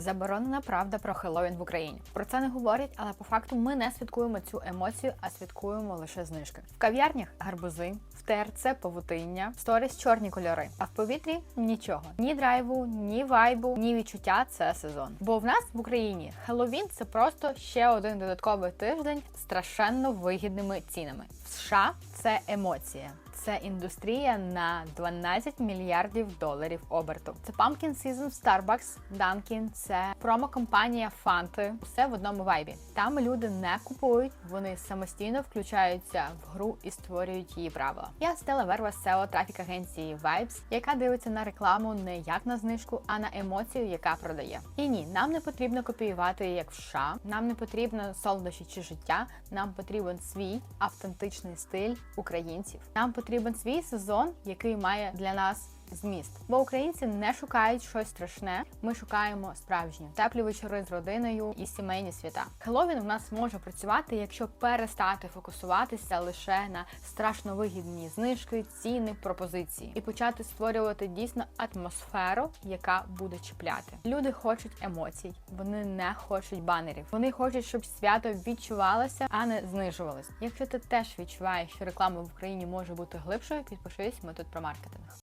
Заборонена правда про Хеллоуін в Україні. Про це не говорять, але по факту ми не святкуємо цю емоцію, а святкуємо лише знижки. В кав'ярнях гарбузи, в ТРЦ павутиння, в сторіс чорні кольори. А в повітрі нічого. Ні драйву, ні вайбу, ні відчуття це сезон. Бо в нас в Україні Хеллоуін це просто ще один додатковий тиждень страшенно вигідними цінами. В США це емоція. Це індустрія на 12 мільярдів доларів оберту. Це Pumpkin Season в Starbucks, Dunkin', це промо-компанія Фанти. Все в одному вайбі. Там люди не купують, вони самостійно включаються в гру і створюють її правила. Я Стела Верва SEO трафік агенції Vibes, яка дивиться на рекламу не як на знижку, а на емоцію, яка продає. І ні, нам не потрібно копіювати як в США, нам не потрібно солодощі чи життя. Нам потрібен свій автентичний стиль українців. Нам потрібен свій сезон, який має для нас. Зміст, бо українці не шукають щось страшне. Ми шукаємо справжнє теплі вечори з родиною і сімейні свята. Хеллоуін в нас може працювати, якщо перестати фокусуватися лише на страшно вигідні знижки, ціни, пропозиції, і почати створювати дійсно атмосферу, яка буде чіпляти. Люди хочуть емоцій, вони не хочуть банерів. Вони хочуть, щоб свято відчувалося, а не знижувалось. Якщо ти теж відчуваєш, що реклама в Україні може бути глибшою, підпишись, ми тут про маркетинг.